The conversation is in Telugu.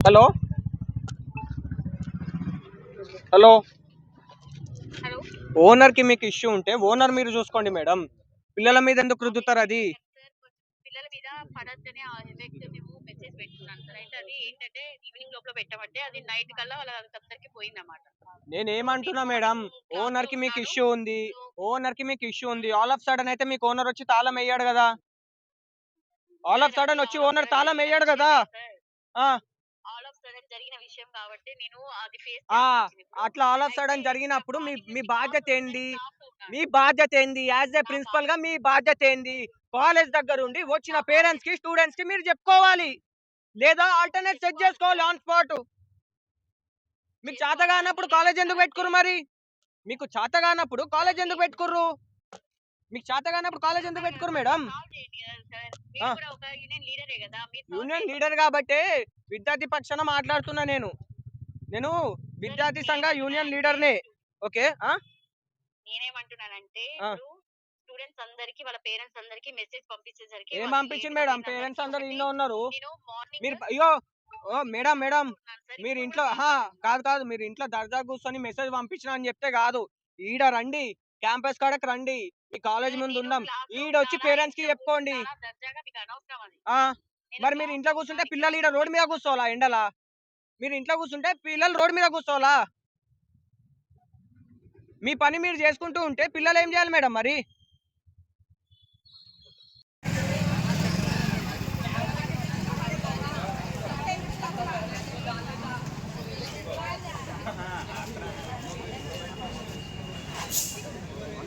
హలో? హలో? ఓనర్కి మీకు ఇష్యూ ఉంటే ఓనర్ మీరు చూసుకోండి మేడం. పిల్లల మీద ఎందుకు రుద్దుతారు అది? సార్ కొంచెం పిల్లల మీద పడద్దని ఆ ఎఫెక్ట్ మేము మెసేజ్ పెట్టుకున్నాను సార్. అయితే అది ఏంటంటే ఈవినింగ్ లోపల పెట్టమంటే అది నైట్ కల్లా వాళ్ళ దప్తర్కి పోయిందన్నమాట. నేను ఏమంటున్నా మేడం? ఓనర్కి మీకు ఇష్యూ ఉంది. ఓనర్కి మీకు ఇష్యూ ఉంది. ఆల్ ఆఫ్ సడన్ అయితే మీకు ఓనర్ వచ్చి తాళం వేయడు కదా? ఆల్ ఆఫ్ సడన్ వచ్చి ఓనర్ తాళం వేయడు కదా ఆ, ఆల్ ఆఫ్ సడన్ జరిగిన విషయం కాబట్టి నేను అది ఫేస్ ఆ, అట్లా ఆల్ ఆఫ్ సడన్ జరిగినప్పుడు మీ మీ బాధ్యత ఏంది? మీ బాధ్యత ఏంది? యాజ్ ఏ ప్రిన్సిపల్గా మీ బాధ్యత ఏంది? కాలేజ్ దగ్గర ఉండి వచ్చిన పేరెంట్స్కి స్టూడెంట్స్కి మీరు చెప్పుకోవాలి. లేదా ఆల్టర్నేట్ సెట్ చేసుకోవాలి ఆన్ స్పాట్. మీకు చేత కానప్పుడు కాలేజ్ ఎందుకు పెట్టుకుర్రు మరి? మీకు చేత కానప్పుడు కాలేజ్ ఎందుకు పెట్టుకుర్రు? మీకు చేత కానప్పుడు కాలేజ్ ఎందుకు పెట్టుకుర్రు మేడం? యూనియన్ లీడరే కాబట్టి విద్యార్థి పక్షాన మాట్లాడుతున్నా నేను. నేను విద్యార్థి సంఘ యూనియన్ లీడర్నే ఓకే ఆ? నేనేమంటున్నానంటే ఆ. ఇప్పుడు స్టూడెంట్స్ అందరికి వాళ్ళ పేరెంట్స్ అందరికి మెసేజ్ పంపించేసరికి ఏం వాళ్ళు పంపించింది late మేడం పేరెంట్స్ అందరు ఇంట్లో ఉన్నారు. మీరు అయ్యో ఓ మేడం మేడం మీరు ఇంట్లో కాదు కాదు మీరు ఇంట్లో దర్జా కూర్చొని మెసేజ్ పంపించిన అని చెప్తే కాదు. ఈడ రండి. క్యాంపస్ కాడకి రండి. ఈ కాలేజ్ ముందు ఉందాం ఈడ వచ్చి పేరెంట్స్కి చెప్పుకోండి. ఆ మరి మీరు ఇంట్లో కూర్చుంటే పిల్లలు ఈడ రోడ్ మీద కూర్చోవాలా ఎండలా? మీరు ఇంట్లో కూర్చుంటే పిల్లలు రోడ్ మీద కూర్చోవాలా? మీ పని మీరు చేసుకుంటూ ఉంటే పిల్లలు ఏం చేయాలి మేడం మరి?